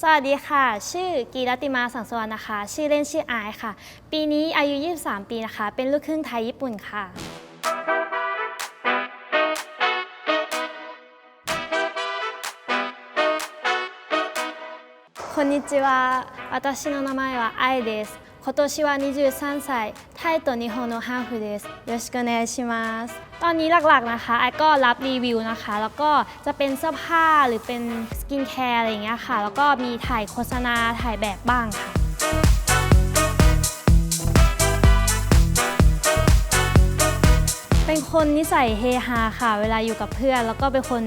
สวัสดีค่ะ ชื่อกีรติมาสังสวรรณนะคะ ชื่อเล่นชื่ออายค่ะ ปีนี้อายุ 23 ปีนะคะ เป็นลูกครึ่งไทยญี่ปุ่นค่ะ こんにちは。私の名前はあいです。 今年は23歳、タイと日本のハーフです。よろしくお願いします。ตอนนี้หลักๆนะคะไอก็รับรีวิวนะคะ แล้วก็จะเป็นเสื้อผ้าหรือเป็นสกินแคร์อะไรอย่างเงี้ยค่ะ แล้วก็มีถ่ายโฆษณาถ่ายแบบบ้างค่ะ เป็นคนนิสัยเฮฮาค่ะ เวลาอยู่กับเพื่อน แล้วก็เป็นคน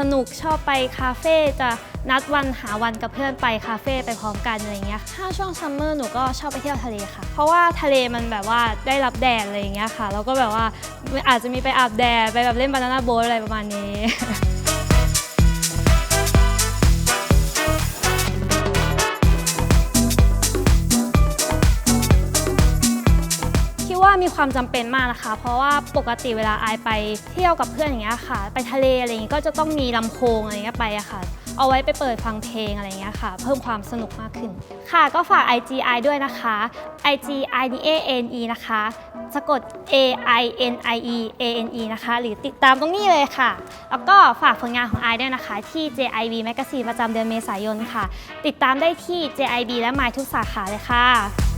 สนุกชอบไปคาเฟ่จะนัดวันหาวันกับเพื่อนไปคาเฟ่ไปพร้อมกันอะไรอย่างเงี้ยถ้าช่วงซัมเมอร์หนูก็ชอบไปเที่ยวทะเลค่ะ เพราะว่าทะเลมันแบบว่าได้รับแดดอะไรอย่างเงี้ยค่ะ แล้วก็แบบว่าอาจจะมีไปอาบแดดไปแบบเล่นบานาน่าโบ๊ทอะไรประมาณนี้ ว่ามีความจำเป็นมากนะคะ เพราะว่าปกติเวลาอายไปเที่ยวกับเพื่อนอย่างเงี้ยค่ะ ไปทะเลอะไรอย่างงี้ก็จะต้องมีลำโพงอะไรเงี้ยไปอะค่ะ เอาไว้ไปเปิดฟังเพลงอะไรเงี้ยค่ะ เพิ่มความสนุกมากขึ้น ค่ะก็ฝาก IGI ด้วยนะคะ IGI D A N E นะคะสะกด A I N I E A N E นะคะ หรือติดตามตรงนี้เลยค่ะ แล้วก็ฝากผลงานของไอด้วยนะคะ ที่ JIB Magazine ประจำเดือนเมษายนค่ะ ติดตามได้ที่ JIB และ My ทุกสาขาเลยค่ะ